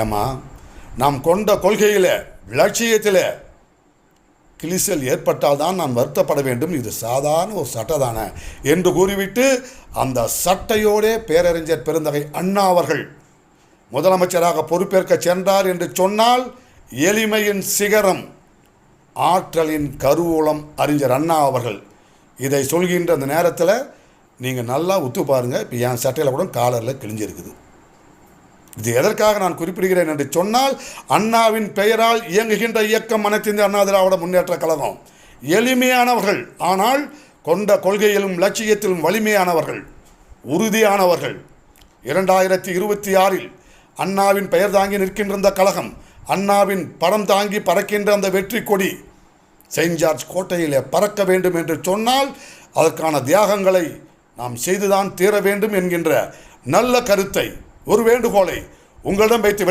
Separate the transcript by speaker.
Speaker 1: ஏமா நாம் கொண்ட கொள்கையில் லட்சியத்தில் கிளிசல் ஏற்பட்டால் தான் நான் வருத்தப்பட வேண்டும். இது சாதாரண ஒரு சட்டை தானே என்று கூறிவிட்டு அந்த சட்டையோடே பேரறிஞர் பெருந்தகை அண்ணா அவர்கள் முதலமைச்சராக பொறுப்பேற்க சென்றார் என்று சொன்னால் எளிமையின் சிகரம் ஆற்றலின் கருவூலம் அறிஞர் அண்ணா அவர்கள். இதை சொல்கின்ற அந்த நேரத்தில் நீங்கள் நல்லா ஒத்து பாருங்கள் இப்போ என் சட்டையில் கூட காலரில் கிழிஞ்சிருக்குது. இது எதற்காக நான் குறிப்பிடுகிறேன் என்று சொன்னால் அண்ணாவின் பெயரால் இயங்குகின்ற இயக்கம் அனைத்திந்திய அண்ணா திராவிட முன்னேற்ற கழகம். எளிமையானவர்கள் ஆனால் கொண்ட கொள்கையிலும் லட்சியத்திலும் வலிமையானவர்கள் உறுதியானவர்கள். இரண்டாயிரத்தி இருபத்தி ஆறில் அண்ணாவின் பெயர் தாங்கி நிற்கின்ற இந்த கழகம் அண்ணாவின் படம் தாங்கி பறக்கின்ற அந்த வெற்றி கொடி செயின்ட் ஜார்ஜ் கோட்டையிலே பறக்க வேண்டும் என்று சொன்னால் அதற்கான தியாகங்களை நாம் செய்துதான் தீர வேண்டும் என்கின்ற நல்ல கருத்தை ஒரு வேண்டுகோளை உங்களிடம் வைத்து விடை